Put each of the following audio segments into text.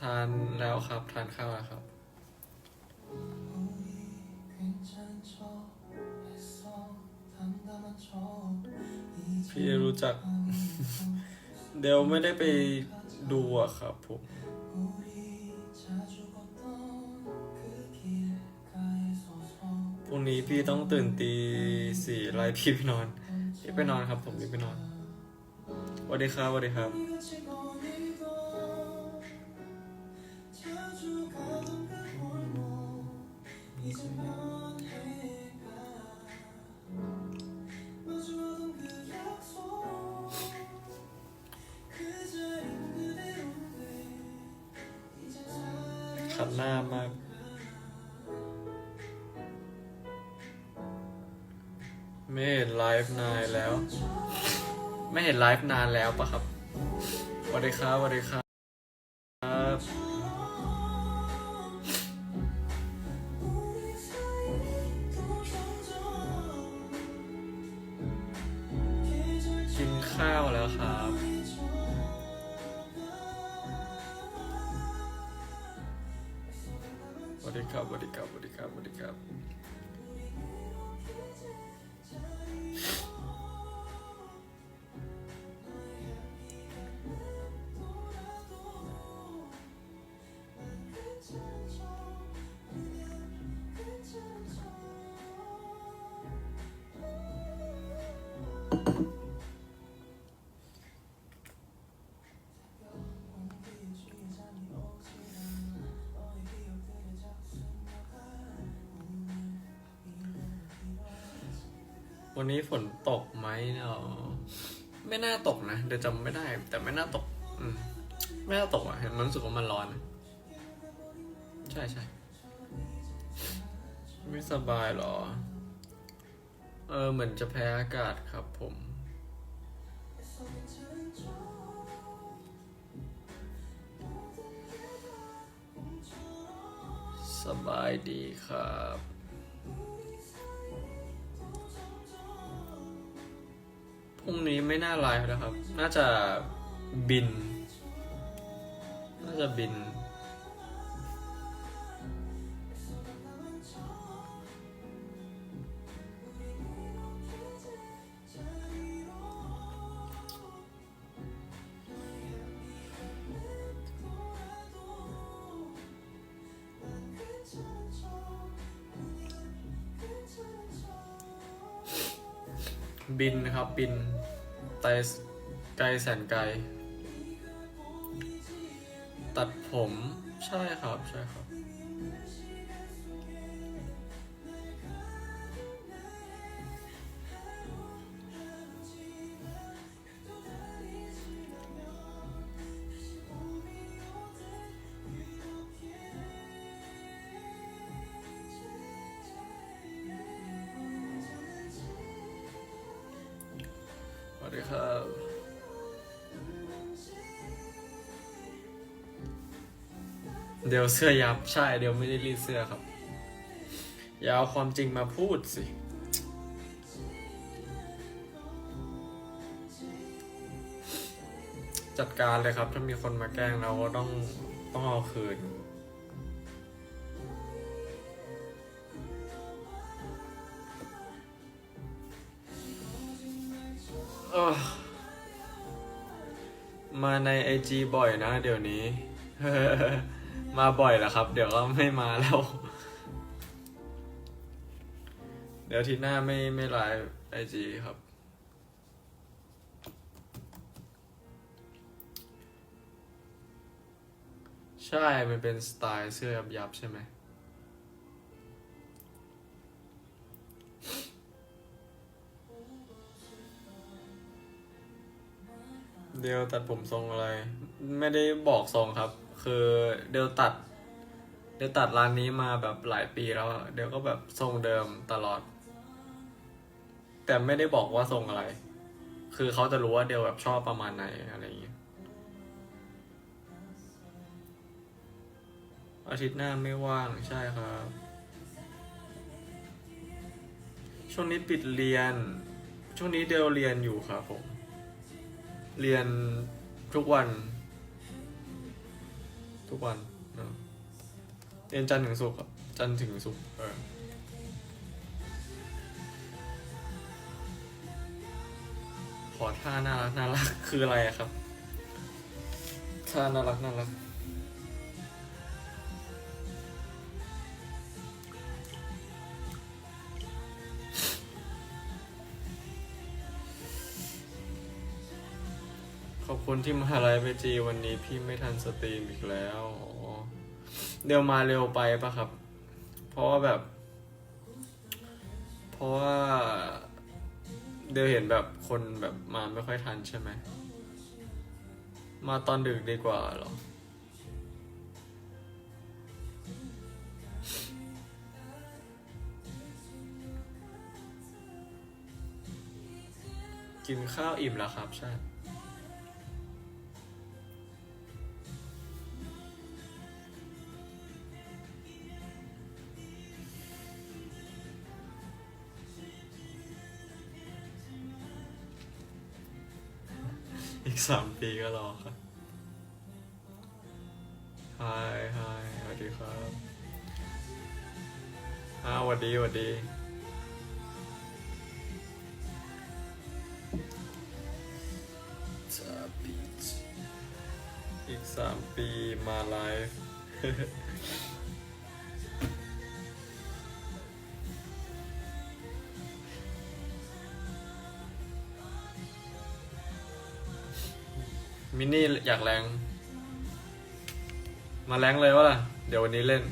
ทานแล้วครับ ทานข้าวแล้วครับ พี่รู้จัก เดลไม่ได้ไปดูอะครับผมพรุ่งนี้พี่ต้องตื่นตีสี่ไล่พี่ไปนอน พี่ไปนอนครับ ผมพี่ไปนอนสวัสดีครับสวัสดีครับ ขัดหน้ามากไม่เห็นไลฟ์นานแล้ว ไม่เห็นไลฟ์นานแล้วปะครับสวัสดีครับสวัสดีครับ วันนี้ฝนตกไหมเนาะไม่น่าตกนะ เดี๋ยวจำไม่ได้ แต่ไม่น่าตก อืม ไม่น่าตกอะเห็นมันรู้สึกว่ามันร้อน ใช่ใช่ไม่สบายเหรอ เออ เหมือนจะแพ้อากาศครับผมสบายดีครับ พรุ่งนี้ไม่น่าไลฟ์นะครับ น่าจะบิน น่าจะบิน บินนะครับ บินไกลไกลแสนไกล ตัดผมใช่ครับ ใช่ครับ เดี๋ยวเสื้อยับใช่เดี๋ยวไม่ได้รีดเสื้อครับ อย่าเอาความจริงมาพูดสิจัดการเลยครับ ถ้ามีคนมาแกล้งเราก็ต้องต้องเอาคืน มาในไอจีบ่อยนะเดี๋ยวนี้ มาบ่อยแล้วครับ เดี๋ยวก็ไม่มาแล้ว เดี๋ยวทีหน้าไม่ไม่ไลฟ์ไอจีครับ ใช่ มันเป็นสไตล์เสื้อยับยับใช่ไหมเดลตัดผมทรงอะไร ไม่ได้บอกทรงครับ คือเดลตัด เดลตัดร้านนี้มาแบบหลายปีแล้วเดลก็แบบทรงเดิมตลอด แต่ไม่ได้บอกว่าทรงอะไร คือเขาจะรู้ว่าเดลแบบชอบประมาณไหนอะไรอย่างเงี้ยอาทิตย์หน้าไม่ว่างใช่ครับ ช่วงนี้ปิดเรียน ช่วงนี้เดลเรียนอยู่ครับผม เรียนทุกวัน ทุกวันเรียนจันทร์ถึงศุกร์ครับ จันทร์ถึงศุกร์เออขอท่าน่ารักน่ารักคืออะไรครับท่าน่ารักน่ารัก คุณที่มาไลฟ์ไปจีวันนี้พี่ไม่ทันสตรีมอีกแล้วเดี๋ยวมาเร็วไปปะครับ เพราะว่าแบบ เพราะว่าเดี๋ยวเห็นแบบคนแบบมาไม่ค่อยทันใช่ไหม มาตอนดึกดีกว่าหรอกินข้าวอิ่มแล้วครับ ใช่ สามปีก็รอครับฮายฮายสวัสดีครับอ้าวสวัสดีสวัสดีจะปีอีกสามปีมาไลฟ์ มินนี่อยากแรง มาแรงเลยวะล่ะ เดี๋ยววันนี้เล่น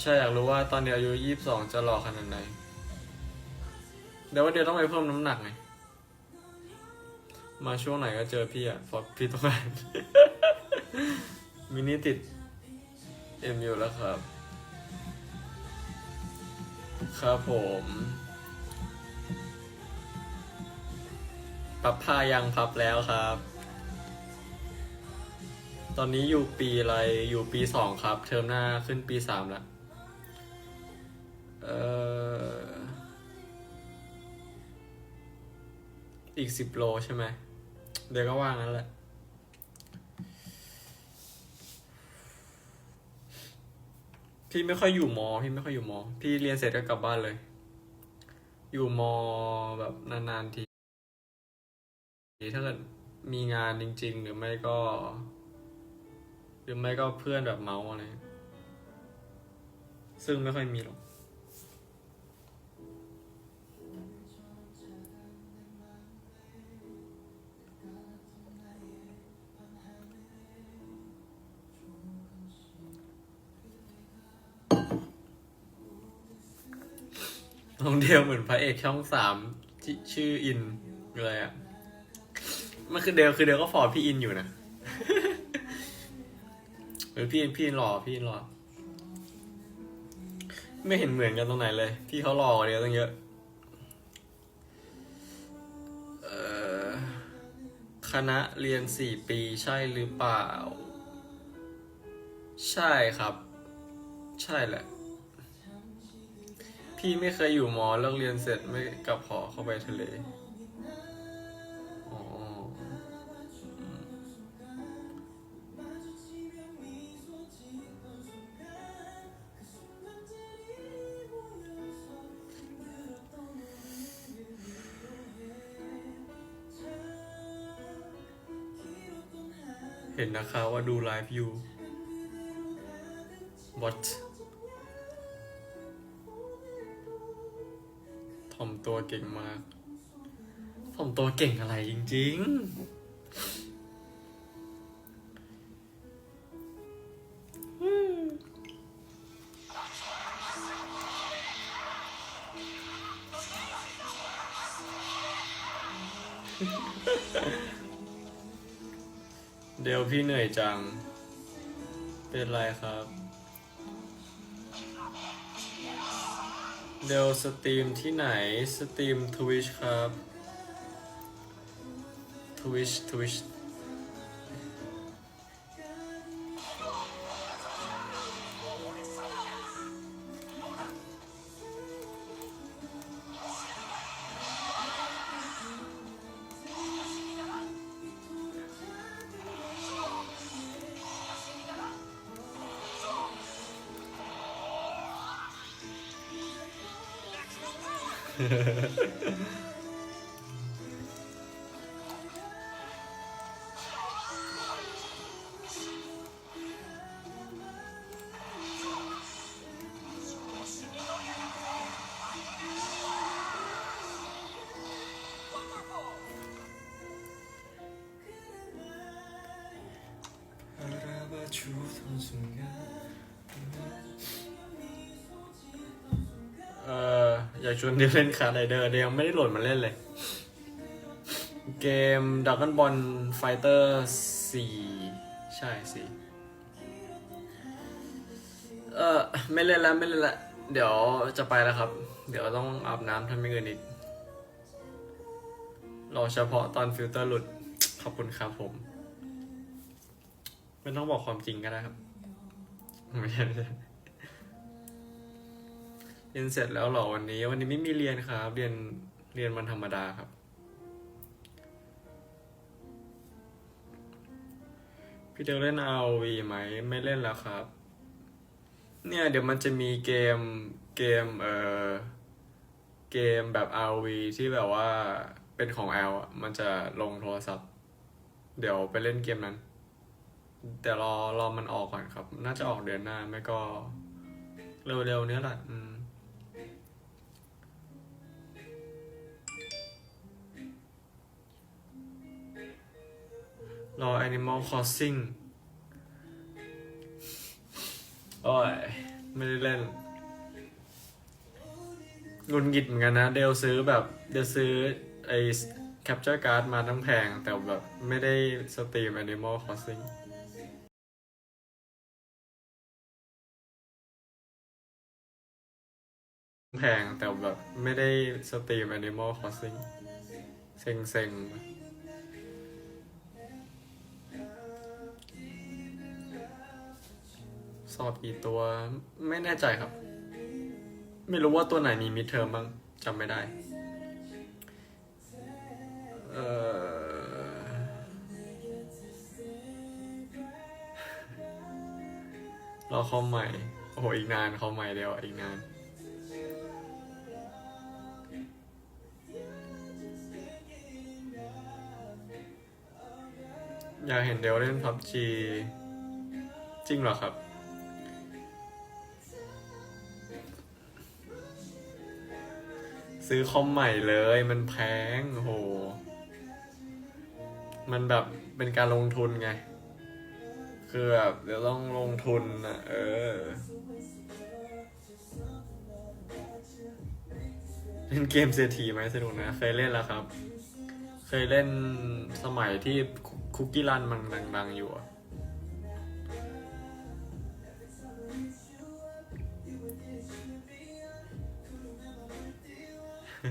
ใช่อยากรู้ว่าตอนเดียวอายุยี่สิบสองจะหล่อขนาดไหน เดี๋ยวว่าเดี๋ยวต้องไปเพิ่มน้ำหนักไงมาช่วงไหนก็เจอพี่อะเพราะพี่ต้องการมินนี่ติดเอ็มยูแล้วครับ ครับผม พับผ้ายังพับแล้วครับ ตอนนี้อยู่ปีอะไรอยู่ปีสองครับ เทอมหน้าขึ้นปีสามแล้วเอ่ออีกสิบโลใช่ไหม เดี๋ยวก็ว่างนั้นแหละ พี่ไม่ค่อยอยู่มอ พี่ไม่ค่อยอยู่มอ พี่เรียนเสร็จก็กลับบ้านเลย อยู่มอแบบนานๆที ถ้าเกิดมีงานจริง ๆ หรือไม่ก็ หรือไม่ก็เพื่อนแบบเมาส์อะไร ซึ่งไม่ค่อยมีหรอกน้องเดียวเหมือนพระเอกช่องสามที่ชื่ออินเลยอะ มันคือเดลคือเดลก็ฟอร์พี่อินอยู่นะเออพี่อินพี่อินหล่อพี่อินหล่อไม่เห็นเหมือนกันตรงไหนเลย พี่เขาหล่อกว่าเดียตั้งเยอะคณะเรียนสี่ปีใช่หรือเปล่า ใช่ครับ ใช่แหละ พี่ไม่เคยอยู่มอเลิกเรียนเสร็จไม่กลับหอเข้าไปทะเล ห็นนะคะว่าดูไลฟ์อยู่ what ถ่อมตัวเก่งมากถ่อมตัวเก่งอะไรจริง ๆ พี่เหนื่อยจัง เป็นไรครับ เดลสตรีมที่ไหน สตรีมทวิชครับทวิชทวิช 알아봐 주던 순간. ออยากชวนเดียวเล่นคาร์ไรเดอร์เดียวยังไม่ได้โหลดมาเล่นเลย เกมดักกันบอลไฟเตอร์สี่ใช่สี่เออไม่เล่นแล้วไม่เล่นแล้วเดี๋ยวจะไปแล้วครับ เดี๋ยวต้องอาบน้ำทำไม่เงินอีกรอเฉพาะตอนฟิลเตอร์หลุด ขอบคุณครับผม ไม่ต้องบอกความจริงก็ได้ครับ ไม่ใช่ไม่ใช่ เรียนเสร็จแล้วเหรอวันนี้ วันนี้ไม่มีเรียนครับ เรียนเรียนวันธรรมดาครับ พี่เดลเล่น ROV ไหมไม่เล่นแล้วครับ เนี่ยเดี๋ยวมันจะมีเกมเกมเอ่อเกมแบบ ROV ที่แบบว่าเป็นของ L อะมันจะลงโทรศัพท์ เดี๋ยวไปเล่นเกมนั้น แต่รอรอมันออกก่อนครับ น่าจะออกเดือนหน้า ไม่ก็เร็วๆเนี้ยแหละอืม รอ Animal Crossing โอ้ย ไม่ได้เล่นงุนกิดเหมือนกันนะ เดลซื้อแบบเดลซื้อไอ้ Capture Card มาทั้งแพง แต่แบบไม่ได้สตรีม Animal Crossing แพงแต่แบบไม่ได้สตรีม Animal Crossing เซ็งเสอบกี่ตัวไม่แน่ใจครับ ไม่รู้ว่าตัวไหนมีมิดเทอมบ้างจำไม่ได้ เออรอคอมใหม่ โอ้โห อีกนานคอมใหม่เดียวอีกนานอยากเห็นเดลเล่นพับจีจริงเหรอครับ ซื้อคอมใหม่เลย มันแพงโห มันแบบเป็นการลงทุนไง คือแบบเดี๋ยวต้องลงทุนอะเออเล่นเกมเศรษฐีไหมสนุกนะ เคยเล่นแล้วครับ เคยเล่นสมัยที่คุกกี้รันมันดังๆอยู่อะ พี่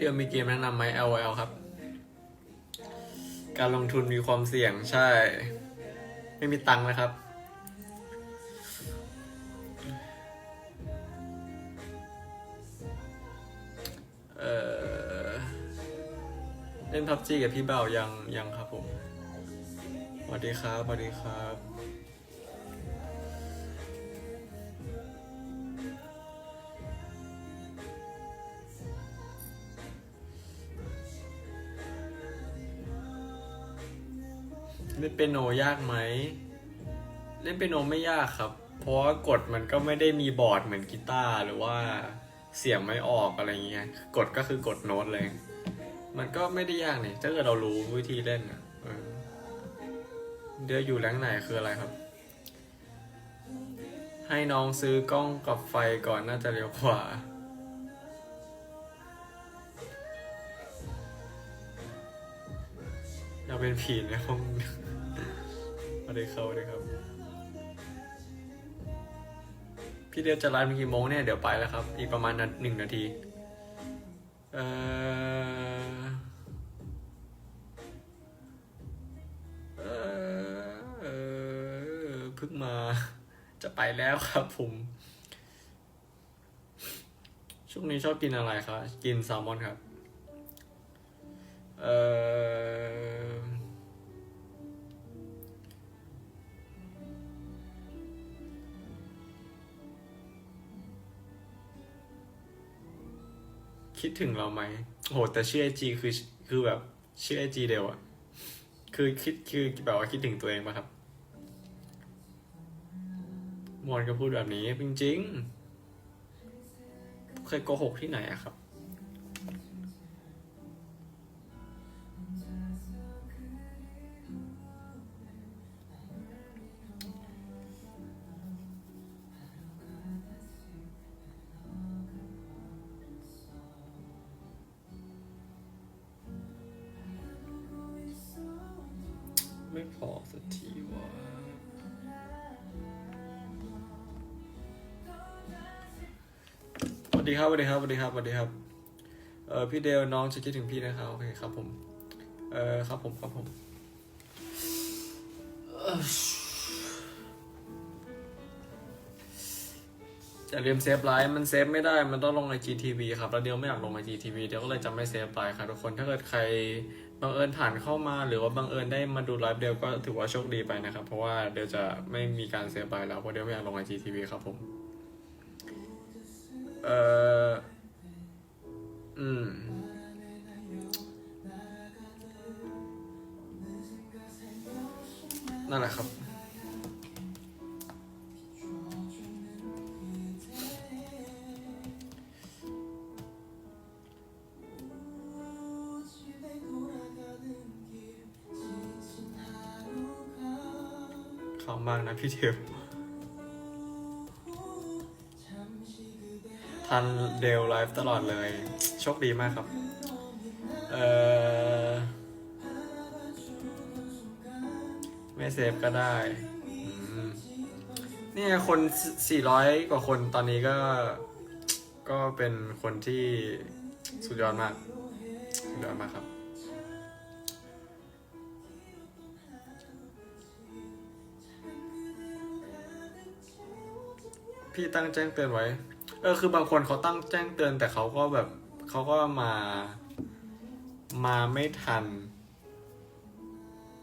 เดียวมีเกมแนะนำไหม LOL ครับ การลงทุนมีความเสี่ยงใช่ ไม่มีตังค์นะครับ พับจีกับพี่เบายังยังครับผมสวัสดีครับสวัสดีครับเล่นเปียโนยากไหม เล่นเปียโนไม่ยากครับ เพราะว่ากดมันก็ไม่ได้มีบอร์ดเหมือนกีตาร์หรือว่าเสียงไม่ออกอะไรเงี้ย กดก็คือกดโน้ตเลย มันก็ไม่ได้ยากนี่ถ้าเกิดเรารู้วิธีเล่นอะเดี๋ยวอยู่แรงไหนคืออะไรครับ ให้น้องซื้อกล้องกับไฟก่อนน่าจะเร็วกว่าอยาเป็นผีในห้องสวัสดีครับสวัสดีครับ พี่เดียวจะไลฟ์กี่โมงเนี่ย เดี๋ยวไปแล้วครับ อีกประมาณหนึ่งนาที เอ่อ เพิ่งมาจะไปแล้วครับผมช่วช่วงนี้ชอบกินอะไรครับ กินแซลมอนครับ เออคิดถึงเราไหม โห แต่ชื่อไอจีคือ คือแบบ ชื่อไอจีเดียวอะคือคิด คือแบบว่าคิดถึงตัวเองปะครับ มอนก็พูดแบบนี้จริงๆ เคยโกหกที่ไหนอะครับ ดีครับสวัสดีครับสวัสดีครับสวัสดีครับเออพี่เดลน้องจะคิดถึงพี่นะครับโอเคครับผมเออครับผมครับผมเอ่ออย่าลืมเซฟไลน์มันเซฟไม่ได้มันต้องลงใน GTV ครับแล้วเดียวไม่อยากลงใน GTV เดียวก็เลยจะไม่เซฟไลน์ครับทุกคนถ้าเกิดใครบังเอิญผ่านเข้ามา หรือว่าบังเอิญได้มาดูไลฟ์เดียวก็ถือว่าโชคดีไปนะครับ เพราะว่าเดียวจะไม่มีการเซฟไลน์แล้วเพราะเดียวไม่อยากลงใน GTV ครับผม อ่อ อืม นั่นแหละครับ ขอบมากนะพี่เทว ทันเดลไลฟ์ตลอดเลย โชคดีมากครับ เออไม่เซฟก็ได้เนี่ยคน 400 กว่าคนตอนนี้ก็ ก็เป็นคนที่สุดยอดมาก สุดยอดมากครับพี่ตั้งแจ้งเตือนไว้ เออคือบางคนเขาตั้งแจ้งเตือนแต่เขาก็แบบเขาก็มา มาไม่ทัน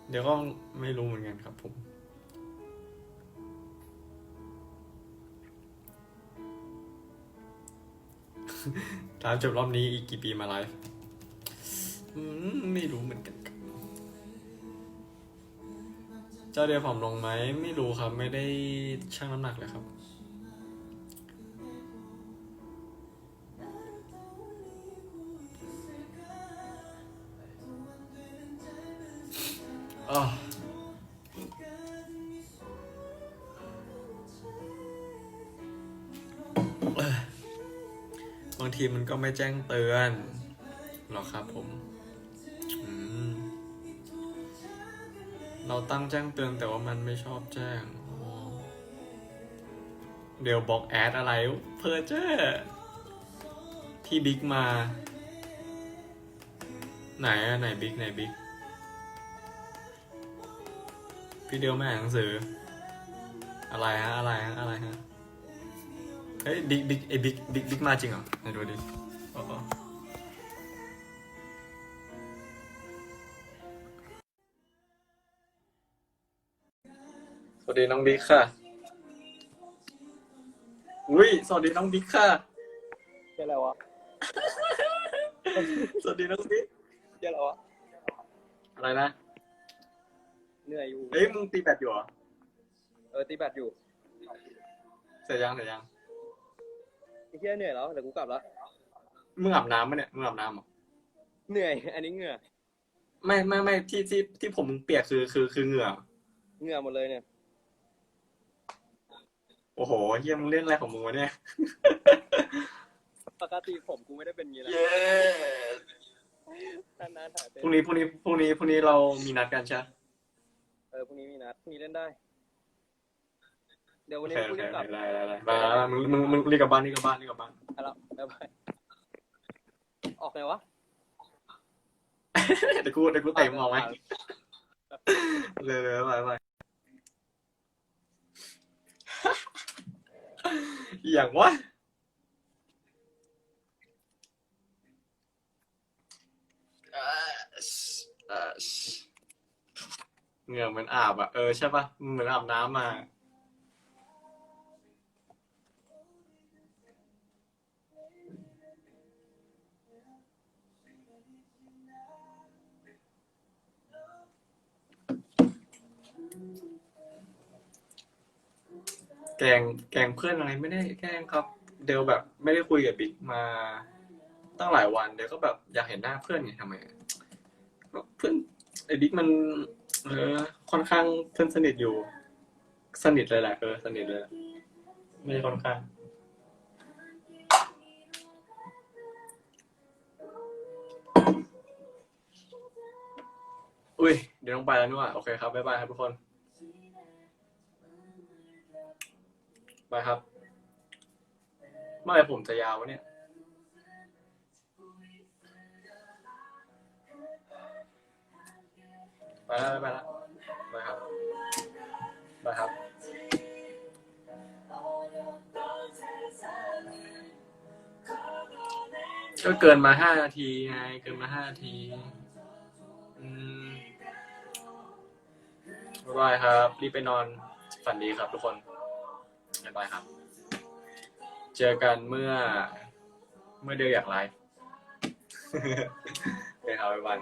เดี๋ยวก็ไม่รู้เหมือนกันครับผมถามจบรอบนี้อีกกี่ปีมาไลฟ์ไม่รู้เหมือนกันครับเจ้าเดียวผอมลงไหม ไม่รู้ครับ ไม่ได้ชั่งน้ำหนักเลยครับ บางทีมันก็ไม่แจ้งเตือนหรอกครับผมมเราตั้งแจ้งเตือนแต่ว่ามันไม่ชอบแจ้ง เดี๋ยวบอกแอดอะไร เพอเจอที่บิ๊กมา ไหนอะไหนบิ๊กไหนบิ๊ก พี่เดียวไม่อ่านหนังสือ อะไรฮะ อะไรฮะ อะไรฮะ เฮ้ยบิ๊กบิ๊กไอ้บิ๊กบิ๊กบิ๊กมาจริงเหรอไหนดูดิอ๋ออ๋อสวัสดีน้องบิ๊กค่ะ อุ้ย สวัสดีน้องบิ๊กค่ะเจ๊อะไรวะ สวัสดีน้องบิ๊กเจ๊อะไรวะ อะไรนะ เหนื่อยอยู่ เฮ้ยมึงตีแบตอยู่เหรอเออตีแบตอยู่เสร็จยังเสร็จยังไอ้เหี้ยเหนื่อยแล้วเดี๋ยวกูกลับแล้วมึงอาบน้ำปะเนี่ยมึงอาบน้ำเหรอเหนื่อย อันนี้เหงื่อไม่ไม่ไม่ที่ที่ที่ผมมึงเปียกคือคือคือเหงื่อเหงื่อหมดเลยเนี่ย โอ้โหเฮียมึงเล่นอะไรของมึงวะเนี่ย ปกติผมกูไม่ได้เป็นอย่างนี้แล้วเย้นานๆถ่ายเป็นพรุ่งนี้พรุ่งนี้พรุ่งนี้พรุ่งนี้เรามีนัดกันใช่ไหมเอพรุ่งนี้มีนัดมีเล่นได้ เดี๋ยววันนี้กูรีกับไล่ล่ไมึงมึงมึงรีบกลับบ้านรีบกลับบ้านรีบกลับบ้านไปแล้วไปไปออกไงวะเดี๋ยวกูเดี๋ยวกูเตะมึงออกไหมเร็วเร็วไปไปอย่างวะเออเออ หงื่อเหมือนอาบอะ เออใช่ปะเหมือนอาบน้ำมา แกล้งแกล้งเพื่อนอะไรไม่ได้แกล้งครับ เดลแบบไม่ได้คุยกับบิ๊กมาตั้งหลายวัน เดลก็แบบอยากเห็นหน้าเพื่อนไงทำไมเพื่อนไอ้บิ๊กมัน เออ ค่อนข้างเพื่อนสนิทอยู่ สนิทเลยแหละเออสนิทเลย ไม่ใช่ค่อนข้าง อุ้ย เดี๋ยวต้องไปแล้วนี่หว่า โอเคครับ บ๊ายบายครับทุกคนบายครับเมื่อไหรผมจะยาววะเนี่ย ไปแล้วไปแล้วไปครับไปครับก็เกินมาห้านาทีไง เกินมาห้านาทีอืมบ๊ายบายครับ รีบไปนอนฝันดีครับทุกคนบ๊ายบายครับ เจอกันเมื่อ เมื่อเดียวอยากไลฟ์โอเคครับบ๊ายบาย